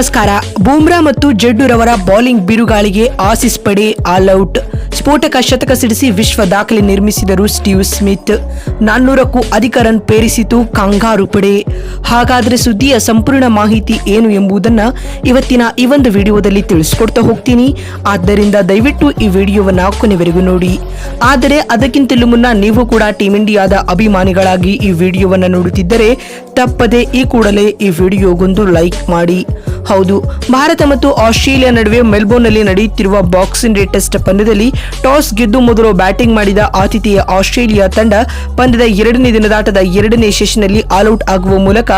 ನಮಸ್ಕಾರ. ಬೂಮ್ರಾ ಮತ್ತು ಜಡ್ಡುರವರ ಬೌಲಿಂಗ್ ಬಿರುಗಾಳಿಗೆ ಆಸಿಸ್ ಪಡೆ ಆಲ್ ಔಟ್. ಸ್ಫೋಟಕ ಶತಕ ಸಿಡಿಸಿ ವಿಶ್ವ ದಾಖಲೆ ನಿರ್ಮಿಸಿದರು ಸ್ಟೀವ್ ಸ್ಮಿತ್. ನಾನ್ನೂರಕ್ಕೂ ಅಧಿಕ ರನ್ ಪೇರಿಸಿತು ಕಂಗಾರು ಪಡೆ. ಹಾಗಾದ್ರೆ ಸುದ್ದಿಯ ಸಂಪೂರ್ಣ ಮಾಹಿತಿ ಏನು ಎಂಬುದನ್ನು ಇವತ್ತಿನ ಈ ಒಂದು ವಿಡಿಯೋದಲ್ಲಿ ತಿಳಿಸ್ಕೊಡ್ತಾ ಹೋಗ್ತೀನಿ. ಆದ್ದರಿಂದ ದಯವಿಟ್ಟು ಈ ವಿಡಿಯೋವನ್ನ ಕೊನೆವರೆಗೂ ನೋಡಿ. ಆದರೆ ಅದಕ್ಕಿಂತಲೂ ಮುನ್ನ ನೀವು ಕೂಡ ಟೀಂ ಇಂಡಿಯಾದ ಅಭಿಮಾನಿಗಳಾಗಿ ಈ ವಿಡಿಯೋವನ್ನು ನೋಡುತ್ತಿದ್ದರೆ ತಪ್ಪದೆ ಈ ಕೂಡಲೇ ಈ ವಿಡಿಯೋಗೊಂದು ಲೈಕ್ ಮಾಡಿ. ಹೌದು. ಭಾರತ ಮತ್ತು ಆಸ್ಟ್ರೇಲಿಯಾ ನಡುವೆ ಮೆಲ್ಬೋರ್ನ್ನಲ್ಲಿ ನಡೆಯುತ್ತಿರುವ ಬಾಕ್ಸಿಂಗ್ ಡೇ ಟೆಸ್ಟ್ ಪಂದ್ಯದಲ್ಲಿ ಟಾಸ್ ಗೆದ್ದು ಮೊದಲು ಬ್ಯಾಟಿಂಗ್ ಮಾಡಿದ ಆತಿಥೇಯ ಆಸ್ಟ್ರೇಲಿಯಾ ತಂಡ ಪಂದ್ಯದ ಎರಡನೇ ದಿನದಾಟದ ಎರಡನೇ ಸೆಷನ್ನಲ್ಲಿ ಆಲ್ಔಟ್ ಆಗುವ ಮೂಲಕ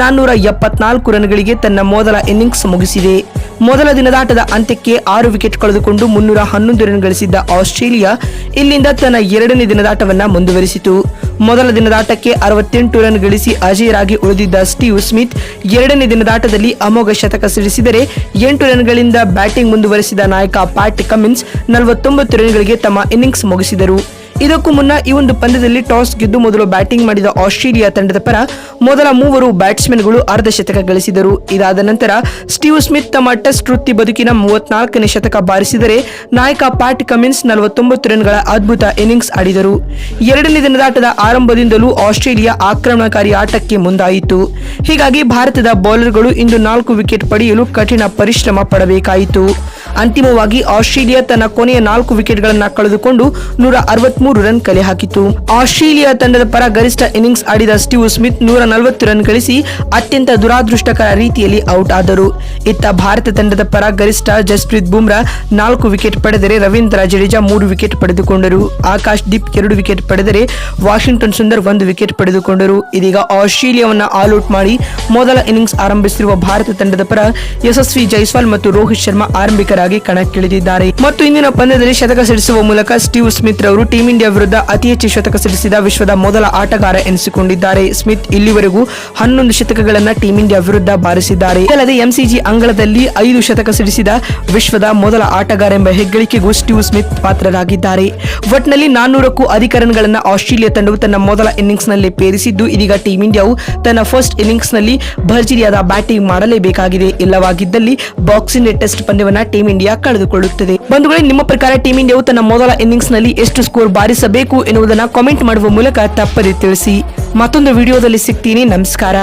ನಾನ್ನೂರ ಎಪ್ಪತ್ನಾಲ್ಕು ರನ್ಗಳಿಗೆ ತನ್ನ ಮೊದಲ ಇನ್ನಿಂಗ್ಸ್ ಮುಗಿಸಿದೆ. ಮೊದಲ ದಿನದಾಟದ ಅಂತ್ಯಕ್ಕೆ ಆರು ವಿಕೆಟ್ ಕಳೆದುಕೊಂಡು ಮುನ್ನೂರ ಹನ್ನೊಂದು ರನ್ ಗಳಿಸಿದ್ದ ಆಸ್ಟ್ರೇಲಿಯಾ ಇಲ್ಲಿಂದ ತನ್ನ ಎರಡನೇ ದಿನದಾಟವನ್ನ ಮುಂದುವರಿಸಿತು. ಮೊದಲ ದಿನದಾಟಕ್ಕೆ ಅರವತ್ತೆಂಟು ರನ್ ಗಳಿಸಿ ಅಜೇಯರಾಗಿ ಉಳಿದಿದ್ದ ಸ್ಟೀವ್ ಸ್ಮಿತ್ ಎರಡನೇ ದಿನದಾಟದಲ್ಲಿ ಅಮೋಘ ಶತಕ ಸಿಡಿಸಿದರೆ ಎಂಟು ರನ್ಗಳಿಂದ ಬ್ಯಾಟಿಂಗ್ ಮುಂದುವರೆಸಿದ ನಾಯಕ ಪ್ಯಾಟ್ ಕಮಿನ್ಸ್ ನಲವತ್ತೊಂಬತ್ತು ರನ್ಗಳಿಗೆ ತಮ್ಮ ಇನ್ನಿಂಗ್ಸ್ ಮುಗಿಸಿದರು. ಇದಕ್ಕೂ ಮುನ್ನ ಈ ಒಂದು ಪಂದ್ಯದಲ್ಲಿ ಟಾಸ್ ಗೆದ್ದು ಮೊದಲು ಬ್ಯಾಟಿಂಗ್ ಮಾಡಿದ ಆಸ್ಟ್ರೇಲಿಯಾ ತಂಡದ ಪರ ಮೊದಲ ಮೂವರು ಬ್ಯಾಟ್ಸ್ಮನ್ಗಳು ಅರ್ಧ ಶತಕ ಗಳಿಸಿದರು. ಇದಾದ ನಂತರ ಸ್ಟೀವ್ ಸ್ಮಿತ್ ತಮ್ಮ ಟೆಸ್ಟ್ ವೃತ್ತಿ ಬದುಕಿನ ಮೂವತ್ನಾಲ್ಕನೇ ಶತಕ ಬಾರಿಸಿದರೆ ನಾಯಕ ಪ್ಯಾಟ್ ಕಮಿನ್ಸ್ ನಲವತ್ತೊಂಬತ್ತು ರನ್ಗಳ ಅದ್ಭುತ ಇನ್ನಿಂಗ್ಸ್ ಆಡಿದರು. ಎರಡನೇ ದಿನದಾಟದ ಆರಂಭದಿಂದಲೂ ಆಸ್ಟ್ರೇಲಿಯಾ ಆಕ್ರಮಣಕಾರಿ ಆಟಕ್ಕೆ ಮುಂದಾಯಿತು. ಹೀಗಾಗಿ ಭಾರತದ ಬೌಲರ್ಗಳು ಇಂದು ನಾಲ್ಕು ವಿಕೆಟ್ ಪಡೆಯಲು ಕಠಿಣ ಪರಿಶ್ರಮ ಪಡಬೇಕಾಯಿತು. ಅಂತಿಮವಾಗಿ ಆಸ್ಟ್ರೇಲಿಯಾ ತನ್ನ ಕೊನೆಯ ನಾಲ್ಕು ವಿಕೆಟ್ಗಳನ್ನು ಕಳೆದುಕೊಂಡು ನೂರ ಅರವತ್ಮೂರು ರನ್ ಕಲೆ ಹಾಕಿತು ಆಸ್ಟ್ರೇಲಿಯಾ ತಂಡದ ಪರ ಗರಿಷ್ಠ ಇನ್ನಿಂಗ್ಸ್ ಆಡಿದ ಸ್ಟೀವ್ ಸ್ಮಿತ್ ನೂರ ನಲವತ್ತು ರನ್ ಗಳಿಸಿ ಅತ್ಯಂತ ದುರಾದೃಷ್ಟಕರ ರೀತಿಯಲ್ಲಿ ಔಟ್ ಆದರು. ಇತ್ತ ಭಾರತ ತಂಡದ ಪರ ಗರಿಷ್ಠ ಜಸ್ಪ್ರೀತ್ ಬುಮ್ರಾ ನಾಲ್ಕು ವಿಕೆಟ್ ಪಡೆದರೆ ರವೀಂದ್ರ ಜಡೇಜಾ ಮೂರು ವಿಕೆಟ್ ಪಡೆದುಕೊಂಡರು. ಆಕಾಶ್ ದೀಪ್ ಎರಡು ವಿಕೆಟ್ ಪಡೆದರೆ ವಾಷಿಂಗ್ಟನ್ ಸುಂದರ್ ಒಂದು ವಿಕೆಟ್ ಪಡೆದುಕೊಂಡರು. ಇದೀಗ ಆಸ್ಟ್ರೇಲಿಯಾವನ್ನ ಆಲ್ಔಟ್ ಮಾಡಿ ಮೊದಲ ಇನ್ನಿಂಗ್ಸ್ ಆರಂಭಿಸಿರುವ ಭಾರತ ತಂಡದ ಪರ ಯಶಸ್ವಿ ಜೈಸ್ವಾಲ್ ಮತ್ತು ರೋಹಿತ್ ಶರ್ಮಾ ಆರಂಭಿಕರಾಗಿ ಕಣಕ್ಕಿಳಿದಿದ್ದಾರೆ. ಮತ್ತು ಇಂದಿನ ಪಂದ್ಯದಲ್ಲಿ ಶತಕ ಸಿಡಿಸುವ ಮೂಲಕ ಸ್ಟೀವ್ ಸ್ಮಿತ್ ರವರು ಟೀಂ ಇಂಡಿಯಾ ವಿರುದ್ಧ ಅತಿ ಹೆಚ್ಚು ಶತಕ ಸಿಡಿಸಿದ ವಿಶ್ವದ ಮೊದಲ ಆಟಗಾರ ಎನಿಸಿಕೊಂಡಿದ್ದಾರೆ. ಸ್ಮಿತ್ ಇಲ್ಲಿವರೆಗೂ ಹನ್ನೊಂದು ಶತಕಗಳನ್ನ ಟೀಂ ಇಂಡಿಯಾ ವಿರುದ್ಧ ಬಾರಿಸಿದ್ದಾರೆ. ಅಲ್ಲದೆ ಎಂಸಿಜಿ ಅಂಗಳದಲ್ಲಿ ಐದು ಶತಕ ಸಿಡಿಸಿದ ವಿಶ್ವದ ಮೊದಲ ಆಟಗಾರ ಎಂಬ ಹೆಗ್ಗಳಿಕೆಗೂ ಸ್ಟೀವ್ ಸ್ಮಿತ್ ಪಾತ್ರರಾಗಿದ್ದಾರೆ. ಒಟ್ನಲ್ಲಿ ನಾನ್ನೂರಕ್ಕೂ ಅಧಿಕ ರನ್ಗಳನ್ನು ಆಸ್ಟ್ರೇಲಿಯಾ ತಂಡವು ತನ್ನ ಮೊದಲ ಇನ್ನಿಂಗ್ಸ್ನಲ್ಲಿ ಪೇರಿಸಿದ್ದು, ಇದೀಗ ಟೀಂ ಇಂಡಿಯಾವು ತನ್ನ ಫಸ್ಟ್ ಇನ್ನಿಂಗ್ಸ್ನಲ್ಲಿ ಭರ್ಜರಿಯಾದ ಬ್ಯಾಟಿಂಗ್ ಮಾಡಲೇಬೇಕಾಗಿದೆ. ಇಲ್ಲವಾಗಿದ್ದಲ್ಲಿ ಬಾಕ್ಸಿಂಗ್ ಟೆಸ್ಟ್ ಪಂದ್ಯವನ್ನ ಟೀಂ ಇಂಡಿಯಾ ಕಳೆದುಕೊಳ್ಳುತ್ತದೆ. ಬಂಧುಗಳೇ, ನಿಮ್ಮ ಪ್ರಕಾರ ಟೀಂ ಇಂಡಿಯಾವು ತನ್ನ ಮೊದಲ ಇನ್ನಿಂಗ್ಸ್ನಲ್ಲಿ ಎಷ್ಟು ಸ್ಕೋರ್ ಬಾರಿಸಬೇಕು ಎನ್ನುವುದನ್ನು ಕಾಮೆಂಟ್ ಮಾಡುವ ಮೂಲಕ ತಪ್ಪದೆ ತಿಳಿಸಿ. ಮತ್ತೊಂದು ವಿಡಿಯೋದಲ್ಲಿ ಸಿಗ್ತೀನಿ. ನಮಸ್ಕಾರ.